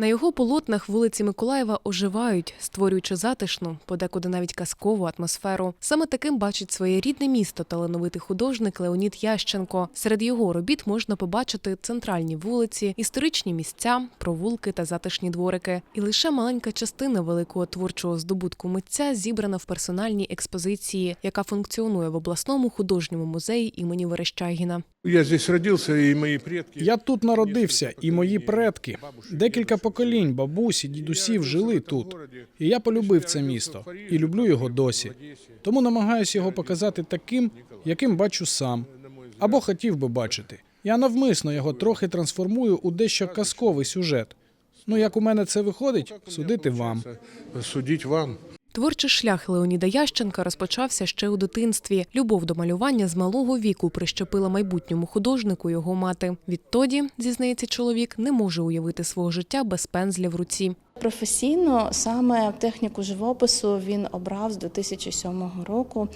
На його полотнах вулиці Миколаєва оживають, створюючи затишну, подекуди навіть казкову атмосферу. Саме таким бачить своє рідне місто талановитий художник Леонід Ященко. Серед його робіт можна побачити центральні вулиці, історичні місця, провулки та затишні дворики. І лише маленька частина великого творчого здобутку митця зібрана в персональній експозиції, яка функціонує в обласному художньому музеї імені Верещагіна. Я здесь родился, и мои предки... Я тут народився, і мої предки. Декілька поколінь бабусі, дідусів жили тут. І я полюбив це місто і люблю його досі. Тому намагаюся його показати таким, яким бачу сам, або хотів би бачити. Я навмисно його трохи трансформую у дещо казковий сюжет. Ну як у мене це виходить, судити вам. Судить вам. Творчий шлях Леоніда Ященка розпочався ще у дитинстві. Любов до малювання з малого віку прищепила майбутньому художнику його мати. Відтоді, зізнається чоловік, не може уявити свого життя без пензля в руці. Професійно саме техніку живопису він обрав з 2007 року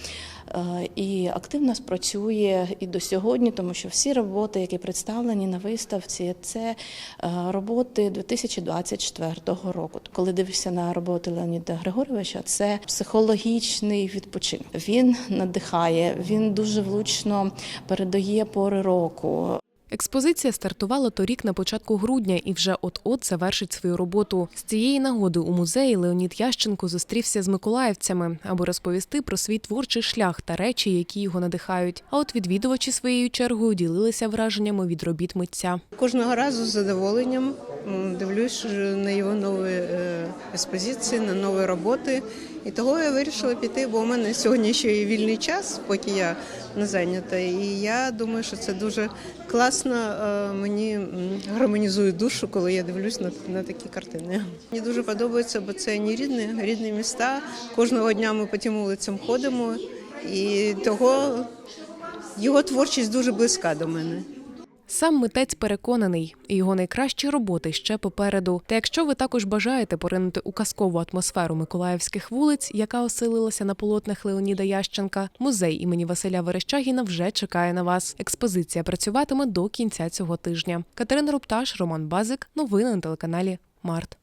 е, і активно спрацює і до сьогодні, тому що всі роботи, які представлені на виставці, це е, роботи 2024 року. Коли дивишся на роботи Леоніда Григоровича, це психологічний відпочинок. Він надихає, він дуже влучно передає пори року. Експозиція стартувала торік на початку грудня і вже от-от завершить свою роботу. З цієї нагоди у музеї Леонід Ященко зустрівся з миколаївцями, аби розповісти про свій творчий шлях та речі, які його надихають. А от відвідувачі своєю чергою ділилися враженнями від робіт митця. Кожного разу з задоволенням дивлюсь на його нові е, експозиції, на нові роботи. І того я вирішила піти, бо у мене сьогодні ще є вільний час, поки я не зайнята. І я думаю, що це дуже класно е, мені гармонізує душу, коли я дивлюсь на, на такі картини. Мені дуже подобається, бо це не рідні, рідні міста. Кожного дня ми по тим вулицям ходимо, і того його творчість дуже близька до мене. Сам митець переконаний, його найкращі роботи ще попереду. Та якщо ви також бажаєте поринути у казкову атмосферу миколаївських вулиць, яка оселилася на полотнах Леоніда Ященка, музей імені Василя Верещагіна вже чекає на вас. Експозиція працюватиме до кінця цього тижня. Катерина Рупташ, Роман Базик. Новини на телеканалі Март.